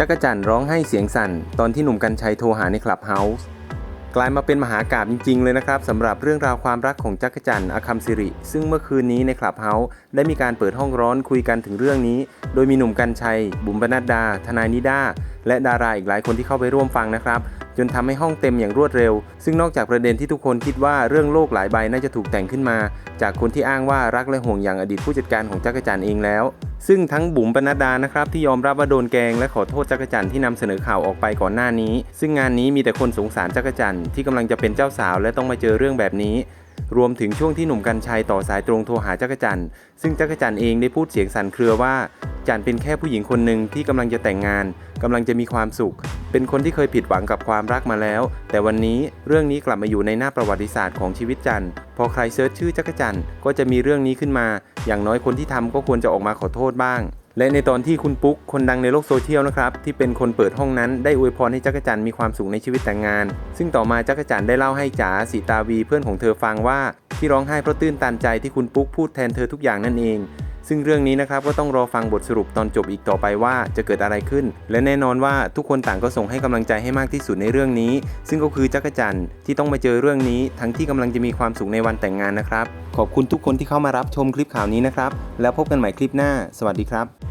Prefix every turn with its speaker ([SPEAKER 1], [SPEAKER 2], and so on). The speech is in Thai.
[SPEAKER 1] จักรจันทร้องให้เสียงสั่น ตอนที่หนุ่มกัญชัยโทรหาในคลับเฮาส์กลายมาเป็นมหากาบจริง ๆ เลยนะครับสำหรับเรื่องราวความรักของจักรจันทร์อคัมสิริ ซึ่งเมื่อคืนนี้ในคลับเฮาส์ได้มีการเปิดห้องร้อนคุยกันถึงเรื่องนี้ โดยมีหนุ่มกัญชัย บุ๋มปนัดดา ทนายนิด้า และดาราอีกหลายคนที่เข้าไปร่วมฟังนะครับ จนทำให้ห้องเต็มอย่างรวดเร็ว ซึ่งนอกจากประเด็นที่ทุกคนคิดว่าเรื่องโลกหลายใบน่าจะถูกแต่งขึ้นมา จากคนที่อ้างว่ารักและห่วงอย่างอดีตผู้จัดการของจักรจันทร์เองแล้ว ซึ่งทั้งบุ๋มปนัดดานะครับที่ยอมรับว่าโดนแกงและขอโทษจักรจันทร์ที่นำเสนอข่าวออกไปก่อนหน้านี้ ซึ่งงานนี้มีแต่คนสงสารจักรจันทร์ที่กำลังจะเป็นเจ้าสาวและต้องมาเจอเรื่องแบบนี้รวมถึงช่วงที่หนุ่มกัญชัยต่อสายตรงโทรหาจักรจันทร์ซึ่งจักรจันทร์เองได้พูดเสียงสั่นเครือว่า จันเป็นแค่ผู้หญิงคนหนึ่งที่กำลังจะแต่งงานกำลังจะมีความสุข เป็นคนที่เคยผิดหวังกับความรักมาแล้ว แต่วันนี้เรื่องนี้กลับมาอยู่ในหน้าประวัติศาสตร์ของชีวิตจันพอใครเซิร์ชชื่อจักรจันก็จะมีเรื่องนี้ขึ้นมา อย่างน้อยคนที่ทำก็ควรจะออกมาขอโทษบ้าง และในตอนที่คุณปุ๊ก คนดังในโลกโซเชียลนะครับที่เป็นคนเปิดห้องนั้นได้อวยพรให้จักรจันมีความสุขในชีวิตแต่งงาน ซึ่งต่อมาจักรจันได้เล่าให้จ๋าสีตาวีเพื่อนของเธอฟังว่าที่ร้องไห้เพราะตื้นตันใจที่คุณปุ๊กพูดแทนเธอทุกอย่างนั่นเอง ซึ่งเรื่องนี้นะครับก็ต้องรอฟังบทสรุปตอนจบอีกต่อไปว่าจะเกิดอะไรขึ้น และแน่นอนว่าทุกคนต่างก็ส่งให้กำลังใจให้มากที่สุดในเรื่องนี้ ซึ่งก็คือจักรจันทร์ที่ต้องมาเจอเรื่องนี้ ทั้งที่กำลังจะมีความสุขในวันแต่งงานนะครับ ขอบคุณทุกคนที่เข้ามารับชมคลิปข่าวนี้นะครับแล้วพบกันใหม่คลิปหน้า สวัสดีครับ